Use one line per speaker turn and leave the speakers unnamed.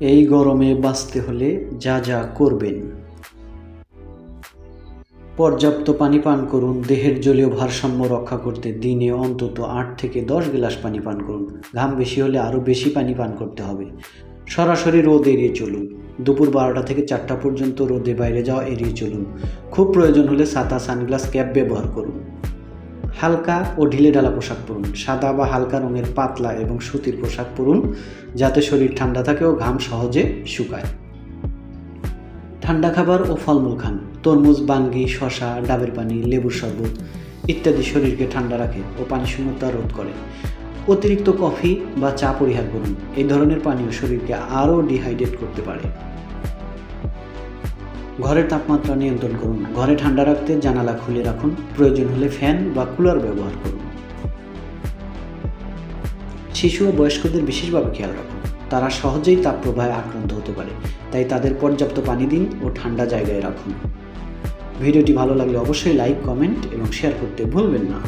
এই গরমে বাঁচতে হলে যা যা করবেন। পর্যাপ্ত পানি পান করুন, দেহের জলীয় ভারসাম্য রক্ষা করতে দিনে অন্তত আট থেকে দশ গ্লাস পানি পান করুন। ঘাম বেশি হলে আরও বেশি পানি পান করতে হবে। সরাসরি রোদ এড়িয়ে চলুন। দুপুর বারোটা থেকে চারটা পর্যন্ত রোদে বাইরে যাওয়া এড়িয়ে চলুন। খুব প্রয়োজন হলে ছাতা সানগ্লাস ক্যাপ ব্যবহার করুন। হালকা ও ঢিলে ঢালা পোশাক পরুন। সাদা বা হালকা রঙের পাতলা এবং সুতির পোশাক পরুন, যাতে শরীর ঠান্ডা থাকে ও ঘাম সহজে শুকায়। ঠান্ডা খাবার ও ফলমূল খান। তরমুজ, বাঙ্গি শশা ডাবের পানি, লেবুর শরবত ইত্যাদি শরীরকে ঠান্ডা রাখে ও পানি শূন্যতা রোধ করে। অতিরিক্ত কফি বা চা পরিহার করুন। এই ধরনের পানীয় শরীরকে আরও ডিহাইড্রেট করতে পারে। ঘরের তাপমাত্রা নিয়ন্ত্রণ করুন। ঘরে ঠান্ডা রাখতে জানালা খুলে রাখুন। প্রয়োজন হলে ফ্যান বা কুলার ব্যবহার করুন। শিশু ও বয়স্কদের বিশেষভাবে খেয়াল রাখুন। তারা সহজেই তাপপ্রবাহে আক্রান্ত হতে পারে। তাই তাদের পর্যাপ্ত পানি দিন ও ঠান্ডা জায়গায় রাখুন। ভিডিওটি ভালো লাগলে অবশ্যই লাইক, কমেন্ট এবং শেয়ার করতে ভুলবেন না।